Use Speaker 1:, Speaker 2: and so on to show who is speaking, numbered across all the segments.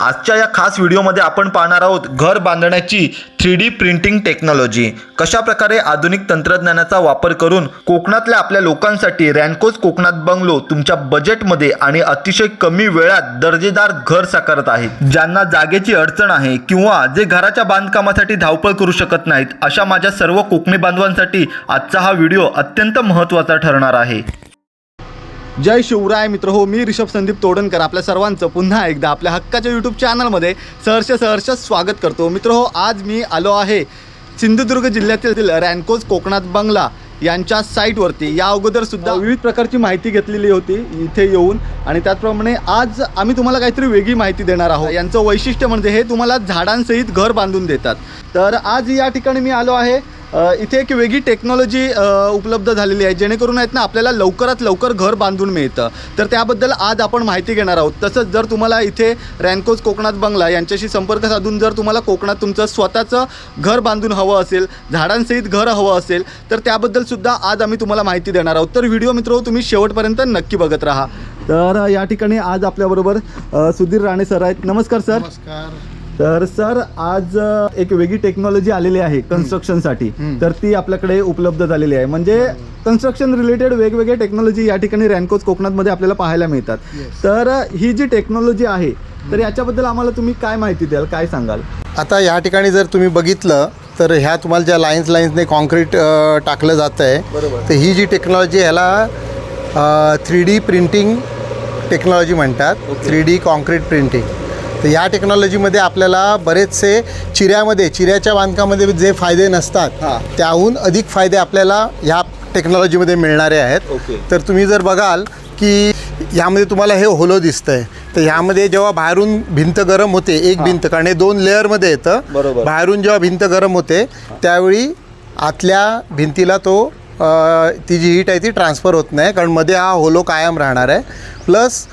Speaker 1: आजच्या या खास व्हिडिओमध्ये आपण पाहणार आहोत घर बांधण्याची थ्री डी प्रिंटिंग टेक्नॉलॉजी. कशा प्रकारे आधुनिक तंत्रज्ञानाचा वापर करून कोकणातल्या आपल्या लोकांसाठी रॅनकोज कोकणात बंगलो तुमच्या बजेटमध्ये आणि अतिशय कमी वेळात दर्जेदार घर साकारत आहे ज्यांना जागेची अडचण आहे किंवा जे घराच्या बांधकामासाठी धावपळ करू शकत नाहीत अशा माझ्या सर्व कोकणी बांधवांसाठी आजचा हा व्हिडिओ अत्यंत महत्त्वाचा ठरणार आहे.
Speaker 2: जय शिवराय मित्र हो मी ऋषभ संदीप तोडणकर आपल्या सर्वांचं पुन्हा एकदा आपल्या हक्काच्या यूट्यूब चॅनलमध्ये सहर्ष सहर्ष स्वागत करतो. मित्र हो आज मी आलो आहे सिंधुदुर्ग जिल्ह्यातील रॅनकोज कोकणात बंगला यांच्या साईटवरती. या अगोदर सुद्धा हो, विविध प्रकारची माहिती घेतलेली होती इथे येऊन आणि त्याचप्रमाणे आज आम्ही तुम्हाला काहीतरी वेगळी माहिती देणार आहोत. यांचं वैशिष्ट्य म्हणजे हे तुम्हाला झाडांसहित घर बांधून देतात. तर आज या ठिकाणी मी आलो आहे इथे एक वेगळी टेक्नॉलॉजी उपलब्ध झालेली आहे जेणेकरून आहेत ना आपल्याला लवकरात लवकर घर बांधून मिळतं. तर त्याबद्दल आज आपण माहिती घेणार आहोत. तसंच जर तुम्हाला इथे रॅनकोज कोकणात बंगला यांच्याशी संपर्क साधून जर तुम्हाला कोकणात तुमचं स्वतःचं घर बांधून हवं असेल झाडांसहित घर हवं असेल तर त्याबद्दल सुद्धा आज आम्ही तुम्हाला माहिती देणार आहोत. तर व्हिडिओ मित्र तुम्ही शेवटपर्यंत नक्की बघत राहा. तर या ठिकाणी आज आपल्याबरोबर सुधीर राणे सर आहेत. नमस्कार सर.
Speaker 3: नमस्कार.
Speaker 2: तर सर आज एक वेगळी टेक्नॉलॉजी आलेली आहे कन्स्ट्रक्शनसाठी तर ती आपल्याकडे उपलब्ध झालेली आहे. म्हणजे कन्स्ट्रक्शन रिलेटेड वेगवेगळ्या टेक्नॉलॉजी या ठिकाणी रॅनकोज कोकणातमध्ये आपल्याला पाहायला मिळतात. तर ही जी टेक्नॉलॉजी आहे तर याच्याबद्दल आम्हाला तुम्ही काय माहिती द्याल काय सांगाल?
Speaker 3: आता या ठिकाणी जर तुम्ही बघितलं तर ह्या तुम्हाला ज्या लाईन्स लाईन्सने कॉन्क्रीट टाकलं जातं आहे. तर ही जी टेक्नॉलॉजी ह्याला थ्री डी प्रिंटिंग टेक्नॉलॉजी म्हणतात. थ्री डी कॉन्क्रीट प्रिंटिंग तर या टेक्नॉलॉजीमध्ये आपल्याला बरेचसे चिऱ्यामध्ये चिऱ्याच्या बांधकामामध्ये जे फायदे नसतात. त्याहून अधिक फायदे आपल्याला ह्या टेक्नॉलॉजीमध्ये मिळणारे आहेत. तर तुम्ही जर बघाल की यामध्ये तुम्हाला हे होलो दिसतंय तर ह्यामध्ये जेव्हा बाहेरून भिंत गरम होते एक भिंत कारण हे दोन लेअरमध्ये येतं
Speaker 2: बरोबर.
Speaker 3: बाहेरून जेव्हा भिंत गरम होते त्यावेळी आतल्या भिंतीला तो ती जी हीट आहे ती ट्रान्सफर होत नाही कारण मध्ये हा होलो कायम राहणार आहे प्लस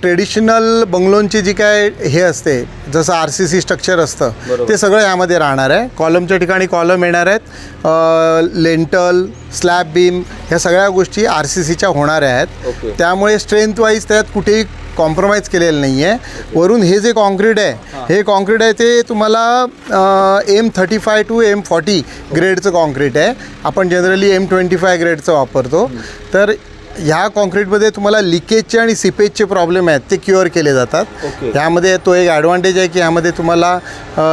Speaker 3: ट्रेडिशनल बंगलोंची जी काय हे असते जसं आर सी सी स्ट्रक्चर असतं. ते सगळं यामध्ये राहणार आहे. कॉलमच्या ठिकाणी कॉलम येणार आहेत. लेंटल स्लॅब बीम ह्या सगळ्या गोष्टी आर सी सीच्या होणाऱ्या आहेत. त्यामुळे स्ट्रेंथ वाईज त्यात कुठेही कॉम्प्रोमाइज केलेलं नाही आहे वरून हे जे कॉन्क्रीट आहे हे. कॉन्क्रीट आहे ते तुम्हाला M thirty five to M forty ग्रेडचं concrete आहे. आपण जनरली एम ट्वेंटी फाय ग्रेडचं वापरतो. तर ह्या कॉन्क्रीटमध्ये तुम्हाला लिकेजचे आणि सिपेजचे प्रॉब्लेम आहेत ते क्युअर केले जातात. ह्यामध्ये तो एक ॲडव्हान्टेज आहे की ह्यामध्ये तुम्हाला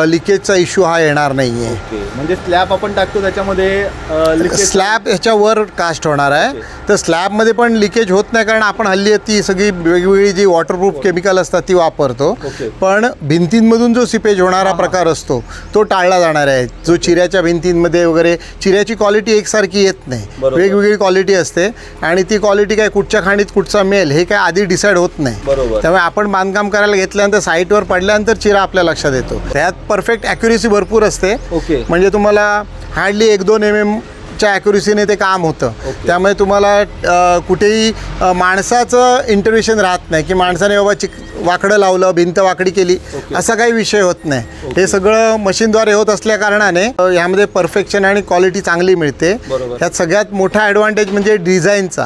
Speaker 3: लिकेजचा इश्यू हा येणार नाही आहे
Speaker 2: म्हणजे स्लॅब आपण टाकतो त्याच्यामध्ये
Speaker 3: स्लॅब ह्याच्यावर कास्ट होणार आहे. तर स्लॅबमध्ये पण लिकेज होत नाही कारण आपण हल्ली ती सगळी वेगवेगळी जी वॉटरप्रूफ केमिकल असतात ती वापरतो. पण भिंतींमधून जो सिपेज होणारा प्रकार असतो तो टाळला जाणार आहे. जो चिऱ्याच्या भिंतींमध्ये वगैरे चिऱ्याची क्वालिटी एकसारखी येत नाही. वेगवेगळी क्वालिटी असते आणि ती क्वालिटी काय कुठच्या खाणीत कुठचा मेल हे काय आधी डिसाईड होत नाही
Speaker 2: बरोबर.
Speaker 3: त्यामुळे आपण बांधकाम करायला घेतल्यानंतर साईटवर पडल्यानंतर चिरा आपल्या लक्षात येतो त्यात परफेक्ट ॲक्युरेसी भरपूर असते
Speaker 2: ओके.
Speaker 3: म्हणजे तुम्हाला हार्डली एक दोन एम एमच्या ॲक्युरेसीने ते काम होतं. त्यामुळे तुम्हाला कुठेही माणसाचं इंटरव्हेशन राहत नाही की माणसाने बाबा चिक वाकडं लावलं भिंत वाकडी केली. असा काही विषय होत नाही हे सगळं मशीनद्वारे होत असल्या कारणाने अ, ह्यामध्ये परफेक्शन आणि क्वालिटी चांगली मिळते. ह्यात सगळ्यात मोठा ॲडव्हान्टेज म्हणजे डिझाईनचा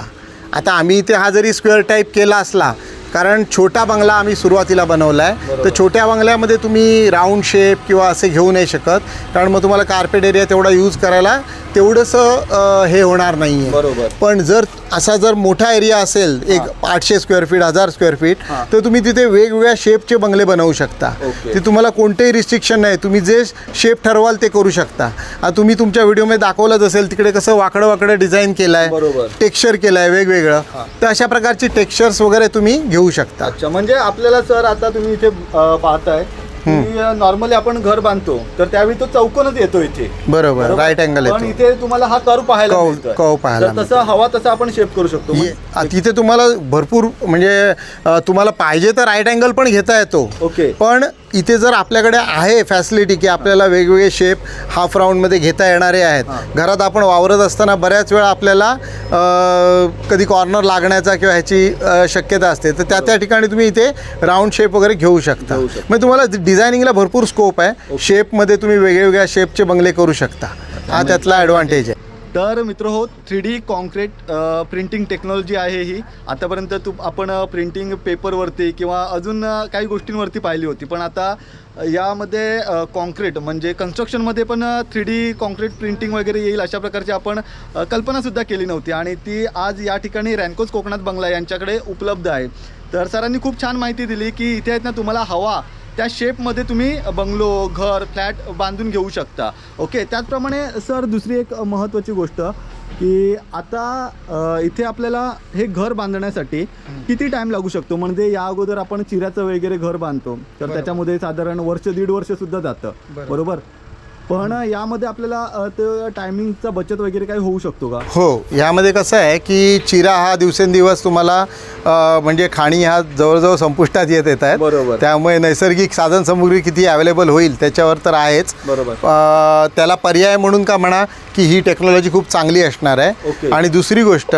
Speaker 3: आता आम्ही इथे हा जरी स्क्वेअर टाईप केला असला कारण छोटा बंगला आम्ही सुरुवातीला बनवला आहे. तर छोट्या बंगल्यामध्ये तुम्ही राऊंड शेप किंवा असे घेऊ नाही शकत कारण मग तुम्हाला कार्पेट एरिया तेवढा यूज करायला तेवढंसं हे होणार नाही आहे
Speaker 2: बरोबर.
Speaker 3: पण जर असा जर मोठा एरिया असेल एक आठशे स्क्वेअर फीट हजार स्क्वेअर फीट. तर तुम्ही तिथे वेगवेगळ्या शेपचे बंगले बनवू शकता. ते तुम्हाला कोणतेही रिस्ट्रिक्शन नाही तुम्ही जे शेप ठरवाल ते करू शकता आता तुम्ही तुमच्या व्हिडिओमध्ये दाखवलंच असेल तिकडे कसं वाकडं वाकडं डिझाईन केलं आहे. टेक्स्चर केलं आहे वेगवेगळं तर अशा प्रकारची टेक्स्चर्स वगैरे तुम्ही घेऊ शकता
Speaker 2: म्हणजे आपल्याला सर आता तुम्ही इथे पाहताय की नॉर्मली आपण घर बांधतो तर त्यावेळी तो चौकोनच येतो इथे.
Speaker 3: बरोबर राईट अँगल
Speaker 2: पण इथे तुम्हाला हा कर्व पाहायला
Speaker 3: कर्व-
Speaker 2: मिळतोय.
Speaker 3: कर्व पाहायला
Speaker 2: तर तसं हवा तसं आपण शेप करू शकतो.
Speaker 3: ये- आ, तिथे तुम्हाला भरपूर म्हणजे अ, तुम्हाला पाहिजे तर राईट अँगल पण घेता येतो.
Speaker 2: ओके.
Speaker 3: पण इथे जर आपल्याकडे आहे फॅसिलिटी की आपल्याला वेगवेगळे शेप हाफ राऊंडमध्ये घेता येणारे आहेत. घरात आपण वावरत असताना बऱ्याच वेळा आपल्याला कधी कॉर्नर लागण्याचा किंवा ह्याची शक्यता असते. तर त्या त्या ठिकाणी तुम्ही इथे राऊंड शेप वगैरे घेऊ शकता. मग तुम्हाला डिझायनिंगला भरपूर स्कोप आहे. शेपमध्ये तुम्ही वेगवेगळ्या शेपचे बंगले करू शकता. हा त्यातला ॲडव्हान्टेज आहे.
Speaker 2: तर मित्र हो three D concrete printing technology आहे ही. आतापर्यंत तू आपण प्रिंटिंग पेपरवरती किंवा अजून काही गोष्टींवरती पाहिली होती. पण आता यामध्ये कॉन्क्रीट म्हणजे कन्स्ट्रक्शनमध्ये पण थ्री डी कॉन्क्रीट प्रिंटिंग वगैरे येईल अशा प्रकारची आपण कल्पनासुद्धा केली नव्हती. आणि ती आज या ठिकाणी रॅनकोज कोकणात बंगला यांच्याकडे उपलब्ध आहे. तर सरांनी खूप छान माहिती दिली की इथे आहेत ना तुम्हाला हवा त्या शेपमध्ये तुम्ही बंगलो घर फ्लॅट बांधून घेऊ शकता. ओके त्याचप्रमाणे सर दुसरी एक महत्त्वाची गोष्ट की आता इथे आपल्याला हे घर बांधण्यासाठी किती टाईम लागू शकतो? म्हणजे या अगोदर आपण चिऱ्याचं वगैरे घर बांधतो. तर त्याच्यामध्ये साधारण वर्ष दीड वर्ष सुद्धा जातं. बरोबर? पण यामध्ये आपल्याला ते टायमिंगचा बचत वगैरे काही होऊ शकतो का
Speaker 3: हो यामध्ये कसं आहे की चिरा हा दिवसेंदिवस तुम्हाला म्हणजे खाणी हा जवळजवळ संपुष्टात येत येत आहेत
Speaker 2: बरोबर.
Speaker 3: त्यामुळे नैसर्गिक साधनसामुग्री किती अवेलेबल होईल त्याच्यावर तर आहेच
Speaker 2: बरोबर.
Speaker 3: त्याला पर्याय म्हणून का म्हणा की ही टेक्नॉलॉजी खूप चांगली असणार आहे. आणि दुसरी गोष्ट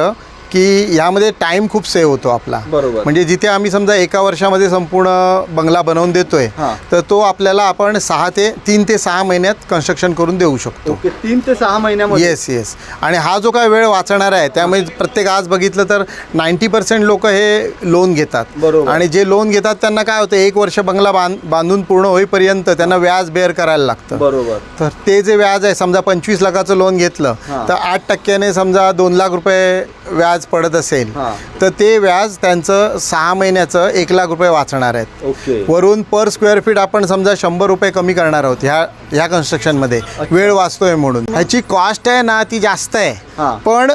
Speaker 3: की यामध्ये टाईम खूप सेव्ह होतो आपला
Speaker 2: बरोबर.
Speaker 3: म्हणजे जिथे आम्ही समजा एका वर्षामध्ये संपूर्ण बंगला बनवून देतोय. तर तो आपल्याला आपण सहा ते तीन ते सहा महिन्यात कन्स्ट्रक्शन करून देऊ शकतो
Speaker 2: तीन ते सहा महिन्यामध्ये
Speaker 3: येस येस आणि हा जो काय वेळ वाचणार आहे त्यामुळे प्रत्येक आज बघितलं तर नाईन्टी पर्सेंट लोक हे लोन घेतात
Speaker 2: बरोबर.
Speaker 3: आणि जे लोन घेतात त्यांना काय होतं एक वर्ष बंगला बांध बांधून पूर्ण होईपर्यंत त्यांना व्याज बेअर करायला लागतं
Speaker 2: बरोबर
Speaker 3: तर ते जे व्याज आहे समजा पंचवीस लाखाचं लोन घेतलं. तर आठ टक्क्याने समजा दोन लाख रुपये व्याज पडत असेल
Speaker 2: हां.
Speaker 3: तर ते व्याज त्यांचं सहा महिन्याचं एक लाख रुपये वाचणार आहेत.
Speaker 2: ओके.
Speaker 3: वरून पर स्क्वेअर फीट आपण समजा शंभर रुपये कमी करणार आहोत ह्या ह्या कन्स्ट्रक्शनमध्ये वेळ वाचतोय म्हणून. ह्याची कॉस्ट आहे ना ती जास्त
Speaker 2: हां.
Speaker 3: आहे पण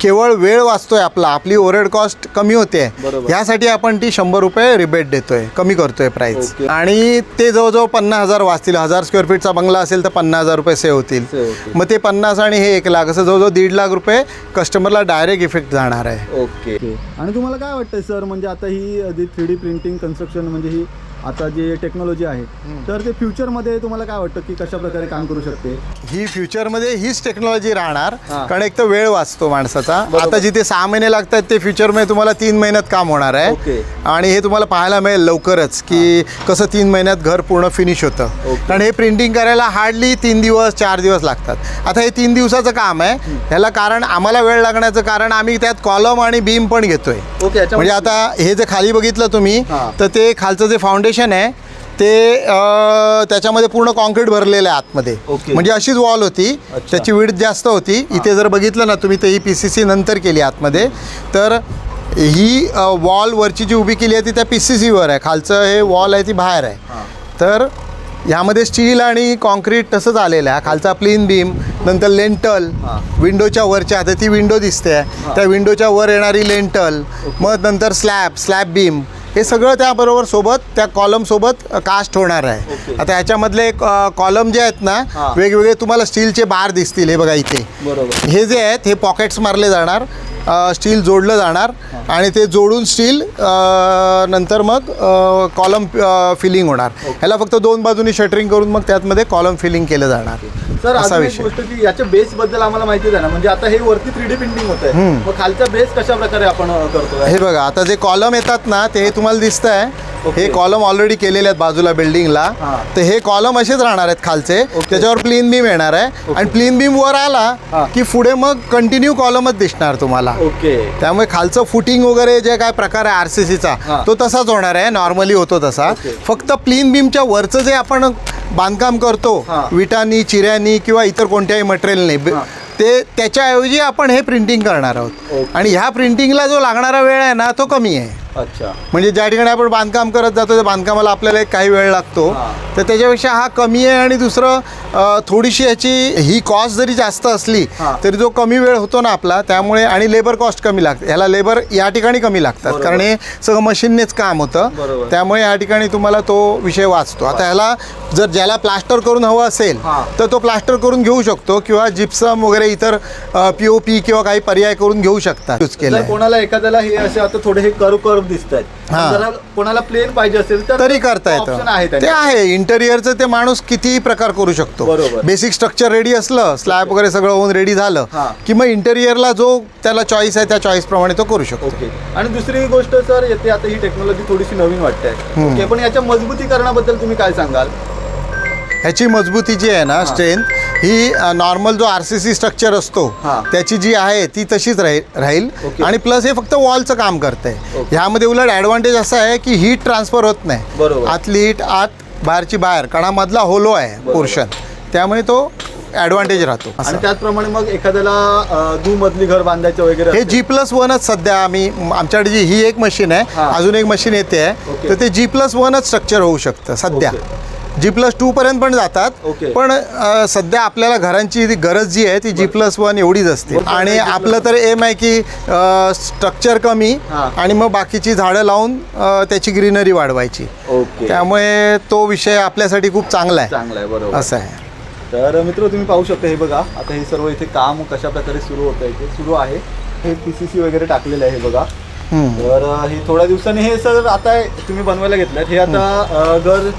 Speaker 3: केवळ वेळ वाचतोय आपला आपली ओव्हरहेड कॉस्ट कमी होते. ह्यासाठी आपण ती शंभर रुपये रिबेट देतोय कमी करतोय प्राइस. आणि ते जवळजवळ पन्नास हजार वाचतील. हजार स्क्वेअर फीटचा बंगला असेल तर पन्नास हजार रुपये सेव्ह होतील. मग ते पन्नास आणि हे एक लाख असं जवळजवळ दीड लाख रुपये कस्टमरला डायरेक्ट इफेक्ट जाणार आहे.
Speaker 2: ओके. आणि तुम्हाला काय वाटतंय सर म्हणजे आता ही थ्री डी प्रिंटिंग कन्स्ट्रक्शन म्हणजे ही आता जी टेक्नॉलॉजी आहे तर ते फ्युचरमध्ये तुम्हाला काय वाटतं की कशा प्रकारे काम करू शकते
Speaker 3: ही फ्युचरमध्ये हीच टेक्नॉलॉजी राहणार. कारण एक तर वेळ वाचतो माणसाचा. आता जिथे सहा महिने लागतात ते फ्युचरमध्ये तुम्हाला तीन महिन्यात काम होणार. आहे आणि हे तुम्हाला पाहायला मिळेल लवकरच की कसं तीन महिन्यात घर पूर्ण फिनिश होतं. कारण हे प्रिंटिंग करायला हार्डली तीन दिवस चार दिवस लागतात आता हे तीन दिवसाचं काम आहे ह्याला कारण आम्हाला वेळ लागण्याचं कारण आम्ही त्यात कॉलम आणि बीम पण घेतोय म्हणजे आता हे जे खाली बघितलं तुम्ही. तर ते खालचं जे फाउंडेशन आहे ते त्याच्यामध्ये पूर्ण कॉन्क्रीट भरलेलं आहे आतमध्ये. म्हणजे अशीच वॉल होती. त्याची विड जास्त होती. इथे जर बघितलं ना तुम्ही तर ही पी सी सी नंतर केली आतमध्ये. तर ही वॉल वरची जी उभी केली आहे ती त्या पी सी सीवर आहे. खालचं हे वॉल आहे ती बाहेर आहे. तर ह्यामध्ये स्टील आणि कॉन्क्रीट तसंच आलेलं आहे. खालचा प्लीन बीम नंतर लेंटल. विंडोच्या वरच्या आता ती विंडो दिसते. त्या विंडोच्या वर येणारी लेंटल मग नंतर स्लॅब स्लॅब बीम हे सगळं त्याबरोबर सोबत त्या कॉलम सोबत कास्ट होणार आहे. आता ह्याच्यामधले कॉलम जे आहेत ना. वेगवेगळे तुम्हाला स्टीलचे बार दिसतील हे बघा इथे. हे जे आहेत हे पॉकेट्स मारले जाणार स्टील जोडलं जाणार आणि ते जोडून स्टील नंतर मग कॉलम फिलिंग होणार. ह्याला फक्त दोन बाजूनी शटरिंग करून मग त्यातमध्ये कॉलम फिलिंग केलं जाणार.
Speaker 2: सर
Speaker 3: असा
Speaker 2: अजून एक
Speaker 3: विषय
Speaker 2: गोष्ट की याच्या बेस बद्दल आम्हाला माहिती द्या ना म्हणजे आता हे वरती थ्री डी प्रिंटिंग होत आहे
Speaker 3: हम्म.
Speaker 2: मग खालचा बेस कशा प्रकारे आपण अ, करतो
Speaker 3: हे बघा आता जे कॉलम येतात ना ते हे तुम्हाला दिसत आहे
Speaker 2: ओके.
Speaker 3: हे कॉलम ऑलरेडी केलेले आहेत बाजूला बिल्डिंगला
Speaker 2: हां.
Speaker 3: तर हे कॉलम असेच राहणार आहेत खालचे
Speaker 2: ओके.
Speaker 3: त्याच्यावर प्लीन बीम येणार आहे आणि प्लीन बीम वर आला. की पुढे मग कंटिन्यू कॉलमच दिसणार तुम्हाला
Speaker 2: ओके
Speaker 3: त्यामुळे खालचं फुटिंग वगैरे जे काय प्रकार आहे आर सी सीचा
Speaker 2: हां.
Speaker 3: तो तसाच होणार आहे नॉर्मली होतो तसा
Speaker 2: ओके.
Speaker 3: फक्त प्लीन बीमच्या वरचं जे आपण बांधकाम करतो
Speaker 2: हां.
Speaker 3: विटांनी चिऱ्यांनी किंवा इतर कोणत्याही मटेरियलने
Speaker 2: हां.
Speaker 3: ते त्याच्याऐवजी आपण हे प्रिंटिंग करणार आहोत
Speaker 2: ओके.
Speaker 3: आणि ह्या प्रिंटिंगला जो लागणारा वेळ आहे ना तो कमी आहे
Speaker 2: अच्छा
Speaker 3: म्हणजे ज्या ठिकाणी आपण बांधकाम करत जातो त्या बांधकामाला आपल्याला एक काही वेळ लागतो. तर त्याच्यापेक्षा हा कमी आहे आणि दुसरं थोडीशी याची ही कॉस्ट जरी जास्त असली. तरी जो कमी वेळ होतो ना आपला त्यामुळे आणि लेबर कॉस्ट कमी लागते ह्याला लेबर या ठिकाणी कमी लागतात. कारण हे सगळं मशीननेच काम होतं. त्यामुळे या ठिकाणी तुम्हाला तो विषय वाचतो आता ह्याला जर ज्याला प्लास्टर करून हवं असेल. तर तो प्लास्टर करून घेऊ शकतो किंवा जिप्सम वगैरे इतर पी ओ पी किंवा काही पर्याय करून घेऊ शकतात यूज केलं
Speaker 2: जर कोणाला एखाद्याला हे असे आता थोडे हे कर्व कर्व दिसत आहेत कोणाला प्लेन पाहिजे असेल तर
Speaker 3: तरी करता येतं. ते. आहे इंटेरियरचं ते माणूस कितीही प्रकार करू शकतो.
Speaker 2: बरोबर.
Speaker 3: बेसिक स्ट्रक्चर रेडी असलं स्लॅब वगैरे सगळं होऊन रेडी झालं. की मग इंटेरियरला जो त्याला चॉईस आहे त्या चॉईस प्रमाणे तो करू शकतो.
Speaker 2: ओके आणि दुसरी गोष्ट सर येते आता ही टेक्नॉलॉजी थोडीशी नवीन वाटते पण याच्या मजबूतीकरणाबद्दल तुम्ही काय सांगाल?
Speaker 3: ह्याची मजबूती जी आहे ना स्ट्रेंथ ही नॉर्मल जो आर सी सी स्ट्रक्चर असतो. त्याची जी आहे ती तशीच राहील राहील. आणि प्लस हे फक्त वॉलचं काम करतंय
Speaker 2: ओके.
Speaker 3: ह्यामध्ये उलट ॲडव्हान्टेज असं आहे की हीट ट्रान्सफर होत नाही. आतली हीट आत बाहेरची बाहेर कणामधला होलो आहे पोर्शन त्यामुळे तो ॲडव्हान्टेज राहतो.
Speaker 2: आणि त्याचप्रमाणे मग एखाद्याला अ, दुमजली घर बांधायचं वगैरे
Speaker 3: हे. जी प्लस वनच सध्या आम्ही आमच्याकडे जी ही एक मशीन आहे. अजून एक मशीन येते आहे. तर ते जी प्लस वनच स्ट्रक्चर होऊ शकतं सध्या जी प्लस टू पर्यंत पण जातात.
Speaker 2: ओके.
Speaker 3: पण अ, सध्या आपल्याला घरांची जी गरज जी आहे ती जी प्लस वन एवढीच असते. आणि आपलं तर एम आहे की स्ट्रक्चर कमी
Speaker 2: हां.
Speaker 3: आणि मग बाकीची झाडं लावून अ, त्याची ग्रीनरी वाढवायची.
Speaker 2: ओके
Speaker 3: त्यामुळे तो विषय आपल्यासाठी खूप चांगला आहे.
Speaker 2: चांगलं आहे बरोबर.
Speaker 3: असं आहे.
Speaker 2: तर मित्र तुम्ही पाहू शकता हे बघा. आता हे सर्व इथे काम कशा प्रकारे सुरू होत आहे ते सुरू आहे. हे पी सी सी वगैरे टाकलेलं आहे हे बघा.
Speaker 3: हम्म.
Speaker 2: तर अ, हे थोड्या दिवसांनी हे सर आता तुम्ही बनवायला घेतलं हे आता अ, घर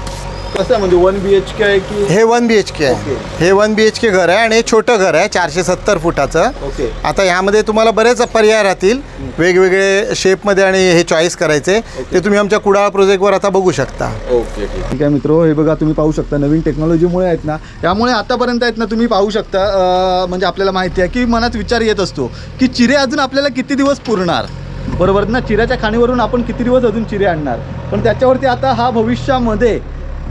Speaker 2: कसं आहे? म्हणजे वन बी एच के आहे की?
Speaker 3: हे one B H K
Speaker 2: okay.
Speaker 3: आहे हे वन बी एच के घर आहे आणि हे छोटं घर आहे चारशे सत्तर फुटाचं.
Speaker 2: ओके.
Speaker 3: आता ह्यामध्ये तुम्हाला बरेच पर्याय राहतील. वेगवेगळे शेपमध्ये आणि हे चॉईस करायचे. ते तुम्ही आमच्या कुडाळ प्रोजेक्टवर आता बघू शकता.
Speaker 2: ओके ठीक आहे मित्र हे बघा तुम्ही पाहू शकता नवीन टेक्नॉलॉजीमुळे आहेत ना. त्यामुळे आतापर्यंत आहेत ना तुम्ही पाहू शकता अं, म्हणजे आपल्याला माहिती आहे की मनात विचार येत असतो की चिरे अजून आपल्याला किती दिवस पुरणार? बरोबर ना? चिऱ्याच्या खाणीवरून आपण किती दिवस अजून चिरे आणणार? पण त्याच्यावरती आता हा भविष्यामध्ये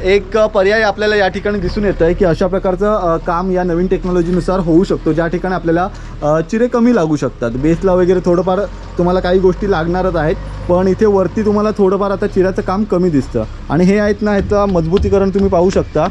Speaker 2: एक पर्याय आपल्याला या ठिकाणी दिसून येतं आहे की अशा प्रकारचं काम या नवीन टेक्नॉलॉजीनुसार होऊ शकतो. ज्या ठिकाणी आपल्याला चिरे कमी लागू शकतात. बेसला वगैरे थोडंफार तुम्हाला काही गोष्टी लागणारच आहेत. पण इथे वरती तुम्हाला थोडंफार आता चिऱ्याचं काम कमी दिसतं. आणि हे आहेत ना ह्याचं मजबूतीकरण तुम्ही पाहू शकता.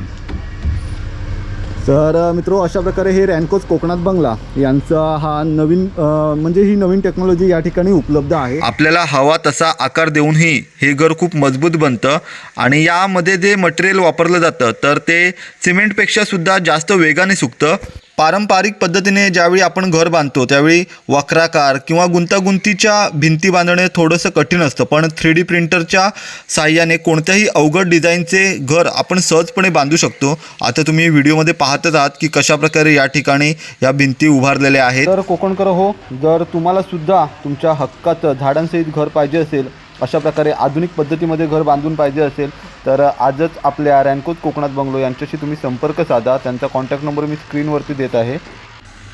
Speaker 2: तर मित्रो अशा प्रकारे हे रॅनकोच कोकणात बंगला यांचा हा नवीन म्हणजे ही नवीन टेक्नॉलॉजी या ठिकाणी उपलब्ध आहे.
Speaker 1: आपल्याला हवा तसा आकार देऊनही हे घर खूप मजबूत बनतं आणि यामध्ये जे मटेरियल वापरलं जातं तर ते सिमेंटपेक्षा सुद्धा जास्त वेगाने सुकतं. पारंपरिक पद्धतीने ज्यावेळी आपण घर बांधतो त्यावेळी वक्राकार किंवा गुंतागुंतीच्या भिंती बांधणे थोडंसं कठीण असतं. पण थ्री डी प्रिंटरच्या साहाय्याने कोणत्याही अवघड डिझाईनचे घर आपण सहजपणे बांधू शकतो. आता तुम्ही व्हिडिओमध्ये पाहतच आहात की कशाप्रकारे या ठिकाणी या भिंती उभारलेल्या आहेत.
Speaker 2: तर कोकणकर हो जर तुम्हाला सुद्धा तुमच्या हक्काचं झाडांसहित घर पाहिजे असेल अशा प्रकारे आधुनिक पद्धतीमध्ये घर बांधून पाहिजे असेल तर आजच आपल्या रॅनकोज कोकणात बंगलो यांच्याशी तुम्ही संपर्क साधा. त्यांचा कॉन्टॅक्ट नंबर मी स्क्रीनवरती देत आहे.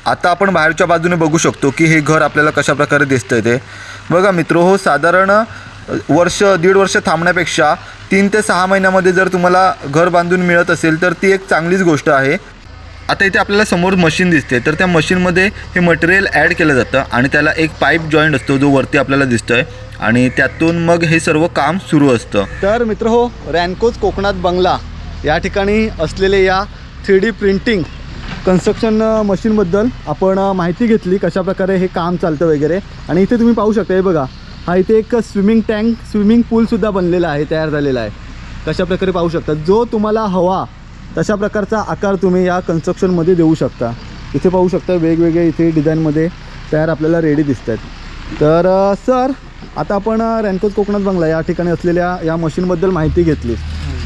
Speaker 1: आता आपण बाहेरच्या बाजूने बघू शकतो की हे घर आपल्याला कशा प्रकारे आहे ते. बघा मित्र हो साधारण वर्ष दीड वर्ष थांबण्यापेक्षा तीन ते सहा महिन्यामध्ये जर तुम्हाला घर बांधून मिळत असेल तर ती एक चांगलीच गोष्ट आहे. आता इथे आपल्याला समोर मशीन दिसते तर त्या मशीनमध्ये हे मटेरियल ॲड केलं जातं आणि त्याला एक पाईप जॉईंट असतो जो वरती आपल्याला दिसतो आहे आणि त्यातून मग हे सर्व काम सुरू असतं.
Speaker 2: तर मित्र हो रॅनकोज कोकणात बंगला या ठिकाणी असलेले या थ्री डी प्रिंटिंग कन्स्ट्रक्शन मशीनबद्दल आपण माहिती घेतली कशाप्रकारे हे काम चालतं वगैरे. आणि इथे तुम्ही पाहू शकता हे बघा हा इथे एक स्विमिंग टँक स्विमिंग पूलसुद्धा बनलेला आहे तयार झालेला आहे. कशाप्रकारे पाहू शकता जो तुम्हाला हवा तशा प्रकारचा आकार तुम्ही या कन्स्ट्रक्शनमध्ये देऊ शकता. इथे पाहू शकता वेगवेगळे इथे डिझाईनमध्ये तयार आपल्याला रेडी दिसत आहेत तर सर आता आपण रॅनकोज कोकणात बंगला या ठिकाणी असलेल्या या मशीनबद्दल माहिती घेतली.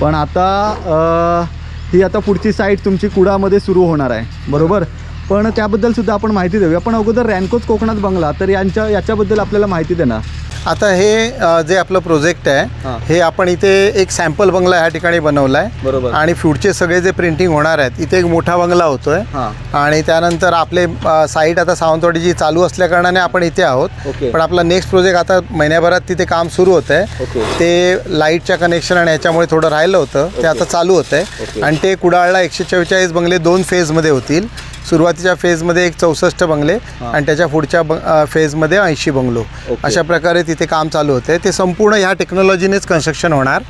Speaker 2: पण आता ही आता पुढची साईट तुमची कुडामध्ये सुरू होणार आहे. बरोबर? पण त्याबद्दल सुद्धा आपण माहिती देऊया. पण अगोदर रॅनकोज कोकणात बंगला तर यांच्या याच्याबद्दल आपल्याला माहिती देणार.
Speaker 3: आता हे अ, जे आपलं प्रोजेक्ट आहे
Speaker 2: हां.
Speaker 3: हे आपण इथे एक सॅम्पल बंगला ह्या ठिकाणी बनवला आहे
Speaker 2: बरोबर.
Speaker 3: आणि पुढचे सगळे जे प्रिंटिंग होणार आहेत इथे एक मोठा बंगला होतोय
Speaker 2: हां.
Speaker 3: आणि त्यानंतर आपले साईट आता सावंतवाडीची चालू असल्या कारणाने आपण इथे आहोत
Speaker 2: ओके.
Speaker 3: पण आपला नेक्स्ट प्रोजेक्ट आता महिन्याभरात तिथे काम सुरू होत आहे
Speaker 2: ओके.
Speaker 3: ते लाईटच्या कनेक्शन आणि ह्याच्यामुळे थोडं राहिलं होतं ते आता चालू होत
Speaker 2: ओके.
Speaker 3: आहे आणि ते कुडाळला एकशे चव्वेचाळीस बंगले दोन फेजमध्ये होतील सुरुवातीच्या फेजमध्ये एक चौसष्ट बंगले. आणि त्याच्या पुढच्या ब अ, फेजमध्ये ऐंशी बंगलो. अशा प्रकारे तिथे काम चालू होते ते संपूर्ण ह्या टेक्नॉलॉजीनेच कन्स्ट्रक्शन होणार.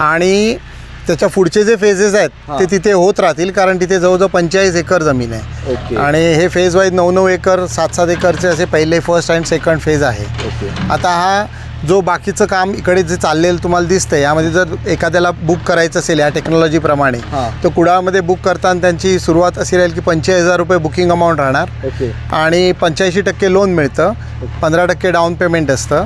Speaker 3: आणि त्याच्या पुढचे जे फेजेस आहेत. ते तिथे होत राहतील कारण तिथे जवळजवळ पंचेचाळीस एकर जमीन आहे. आणि हे फेज वाईज नऊ नऊ एकर सात सात एकरचे असे पहिले फर्स्ट अँड सेकंड फेज आहे आता हा जो बाकीचं काम इकडे जे चाललेलं तुम्हाला दिसतंय यामध्ये जर एखाद्याला बुक करायचं असेल या टेक्नॉलॉजीप्रमाणे. तर कुडाळमध्ये बुक करताना त्यांची सुरुवात अशी राहील की पंचेचाळीस हजार रुपये बुकिंग अमाऊंट राहणार.
Speaker 2: ओके.
Speaker 3: आणि पंच्याऐंशी टक्के लोन मिळतं. पंधरा टक्के डाऊन पेमेंट असतं.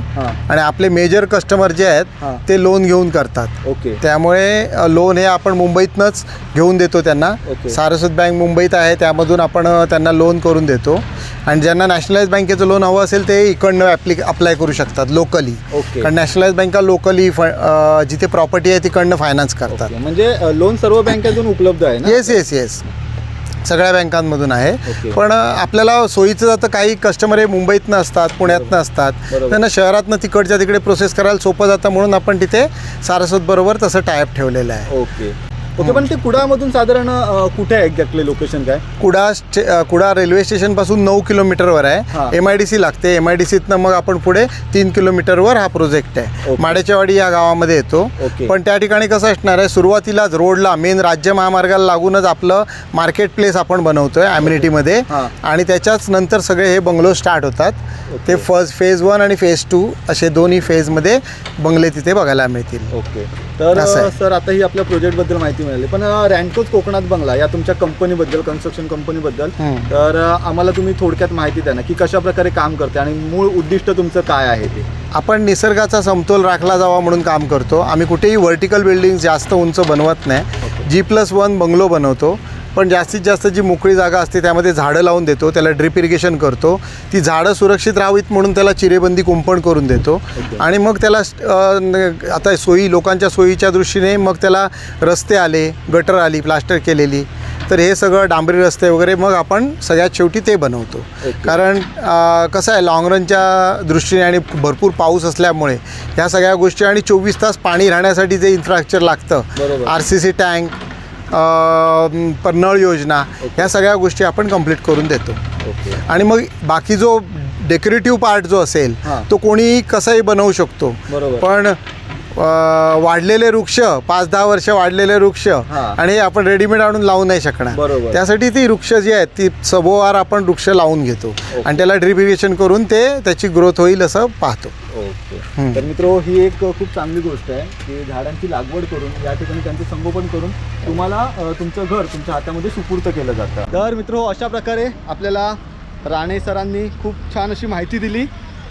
Speaker 3: आणि आपले मेजर कस्टमर जे आहेत. ते लोन घेऊन करतात.
Speaker 2: ओके.
Speaker 3: त्यामुळे लोन हे आपण मुंबईतनंच घेऊन देतो त्यांना. सारस्वत बँक मुंबईत आहे त्यामधून आपण त्यांना लोन करून देतो. आणि ज्यांना नॅशनलाइज बँकेचं लोन हवं असेल ते इकडनं ॲप्लिक अप्लाय करू शकतात लोकली
Speaker 2: ओके.
Speaker 3: कारण नॅशनलाइज बँका लोकली फ अ, जिथे प्रॉपर्टी आहे तिकडनं फायनान्स करतात.
Speaker 2: ओके. म्हणजे लोन सर्व बँकेतून उपलब्ध आहे ना?
Speaker 3: येस येस येस सगळ्या बँकांमधून आहे.
Speaker 2: ओके.
Speaker 3: पण आपल्याला सोयीचं जातं काही कस्टमर हे मुंबईतनं असतात पुण्यातनं असतात.
Speaker 2: बरोबर.
Speaker 3: त्यांना शहरातनं तिकडच्या तिकडे प्रोसेस करायला सोपं जातं म्हणून आपण तिथे सारस्वत बरोबर तसं टायप ठेवलेलं आहे.
Speaker 2: ओके ओके पण ते कुडामधून साधारण अ, कुठे आहे एक्झॅक्टली लोकेशन काय?
Speaker 3: कुडा स्टे अ, कुडा रेल्वे स्टेशनपासून नऊ किलोमीटरवर
Speaker 2: हा.
Speaker 3: आहे. एम आय डी सी लागते. एम आय डी सीतनं मग आपण पुढे तीन किलोमीटरवर हा प्रोजेक्ट आहे.
Speaker 2: ओके.
Speaker 3: माडेच्यावाडी या गावामध्ये येतो.
Speaker 2: ओके.
Speaker 3: पण त्या ठिकाणी कसं असणार आहे सुरुवातीलाच रोडला मेन राज्य महामार्गाला लागूनच आपलं मार्केट प्लेस आपण बनवतोय ॲम्युनिटीमध्ये
Speaker 2: हा.
Speaker 3: आणि त्याच्याच नंतर सगळे हे बंगलो स्टार्ट होतात. ते फर्स्ट फेज वन आणि फेज टू असे दोन्ही फेजमध्ये बंगले तिथे बघायला मिळतील.
Speaker 2: ओके. तर
Speaker 3: असं आहे.
Speaker 2: सर आता ही आपल्या प्रोजेक्टबद्दल माहिती मिळाली. पण रँकोज कोकणात बंगला या तुमच्या कंपनीबद्दल कन्स्ट्रक्शन कंपनीबद्दल
Speaker 3: हम्म.
Speaker 2: तर अ, आम्हाला तुम्ही थोडक्यात माहिती द्या ना की कशा प्रकारे काम करते आणि मूळ उद्दिष्ट तुमचं काय आहे ते?
Speaker 3: आपण निसर्गाचा समतोल राखला जावा म्हणून काम करतो. आम्ही कुठेही व्हर्टिकल बिल्डिंग जास्त उंच बनवत नाही. जी प्लस वन बंगलो बनवतो. पण जास्तीत जास्त जी मोकळी जागा असते त्यामध्ये झाडं लावून देतो त्याला ड्रिप इरिगेशन करतो. ती झाडं सुरक्षित राहावीत म्हणून त्याला चिरेबंदी कुंपण करून देतो. आणि मग त्याला आता सोयी लोकांच्या सोयीच्या दृष्टीने मग त्याला रस्ते आले गटर आली प्लास्टर केलेली. तर हे सगळं डांबरी रस्ते वगैरे मग आपण सगळ्यात शेवटी ते बनवतो. कारण कसं आहे लाँग रनच्या दृष्टीने आणि भरपूर पाऊस असल्यामुळे ह्या सगळ्या गोष्टी आणि चोवीस तास पाणी राहण्यासाठी जे इन्फ्रास्ट्रक्चर लागतं. आर सी सी टँक पर नळ योजना ह्या सगळ्या गोष्टी आपण कंप्लीट करून देतो आणि मग बाकी जो डेकोरेटिव्ह पार्ट जो असेल. तो कोणीही कसाही बनवू शकतो. पण वाढलेले वृक्ष पाच दहा वर्ष वाढलेले वृक्ष. आणि हे आपण रेडीमेड आणून लावू नाही शकणार. त्यासाठी ती वृक्ष जी आहेत ती सभोवार आपण वृक्ष लावून घेतो आणि त्याला ड्रिप इरिगेशन करून ते त्याची ग्रोथ होईल असं पाहतो
Speaker 2: ओके. तर मित्र ही एक खूप चांगली गोष्ट आहे की झाडांची लागवड करून या ठिकाणी त्यांचं संगोपन करून तुम्हाला तुमचं घर तुमच्या हातामध्ये सुपूर्त केलं जातं. तर मित्र अशा प्रकारे आपल्याला राणे सरांनी खूप छान अशी माहिती दिली.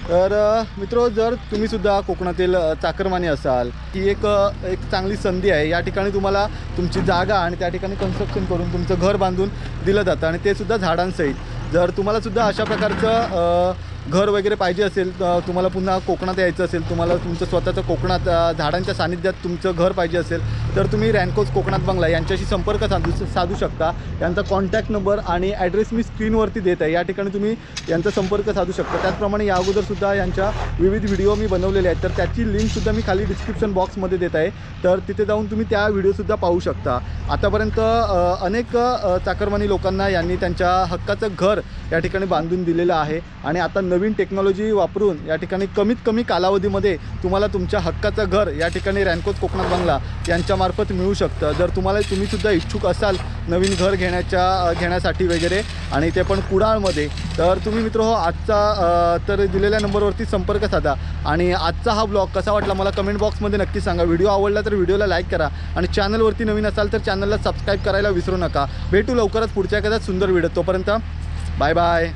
Speaker 2: तर मित्र जर तुम्ही सुद्धा कोकणातील चाकरमानी असाल ही एक एक चांगली संधी आहे. या ठिकाणी तुम्हाला तुमची जागा आणि त्या ठिकाणी कन्स्ट्रक्शन करून तुमचं घर बांधून दिलं जातं आणि ते सुद्धा झाडांसहित. जर तुम्हाला सुद्धा अशा प्रकारचं घर वगैरे पाहिजे असेल तर तुम्हाला पुन्हा कोकणात यायचं असेल तुम्हाला तुमचं स्वतःचं कोकणात झाडांच्या सानिध्यात तुमचं घर पाहिजे असेल तर तुम्ही रॅनकोज कोकणात बंगला यांच्याशी संपर्क साधू साधू शकता. यांचा कॉन्टॅक्ट नंबर आणि ॲड्रेस मी स्क्रीनवरती देत आहे. या ठिकाणी तुम्ही यांचा संपर्क साधू शकता. त्याचप्रमाणे या अगोदरसुद्धा यांच्या विविध व्हिडिओ मी बनवलेले आहेत. तर त्याची लिंकसुद्धा मी खाली डिस्क्रिप्शन बॉक्समध्ये देत आहे. तर तिथे जाऊन तुम्ही त्या व्हिडिओसुद्धा पाहू शकता. आतापर्यंत अनेक चाकरमानी लोकांना यांनी त्यांच्या हक्काचं घर या ठिकाणी बांधून दिलेलं आहे. आणि आता नवीन टेक्नॉलॉजी वापरून या ठिकाणी कमीत कमी कालावधीमध्ये तुम्हाला तुमच्या हक्काचं घर या ठिकाणी रॅनकोत कोकणात बंगला यांच्यामार्फत मिळू शकतं. जर तुम्हाला तुम्हीसुद्धा इच्छुक असाल नवीन घर घेण्याच्या घेण्यासाठी वगैरे आणि ते पण कुडाळमध्ये तर तुम्ही मित्र हो आजचा तर दिलेल्या नंबरवरती संपर्क साधा. आणि आजचा हा ब्लॉग कसा वाटला मला कमेंट बॉक्समध्ये नक्की सांगा. व्हिडिओ आवडला तर व्हिडिओला लाईक करा आणि चॅनलवरती नवीन असाल तर चॅनलला सबस्क्राईब करायला विसरू नका. भेटू लवकरच पुढच्या एखाद्या सुंदर व्हिडिओ तोपर्यंत. Bye bye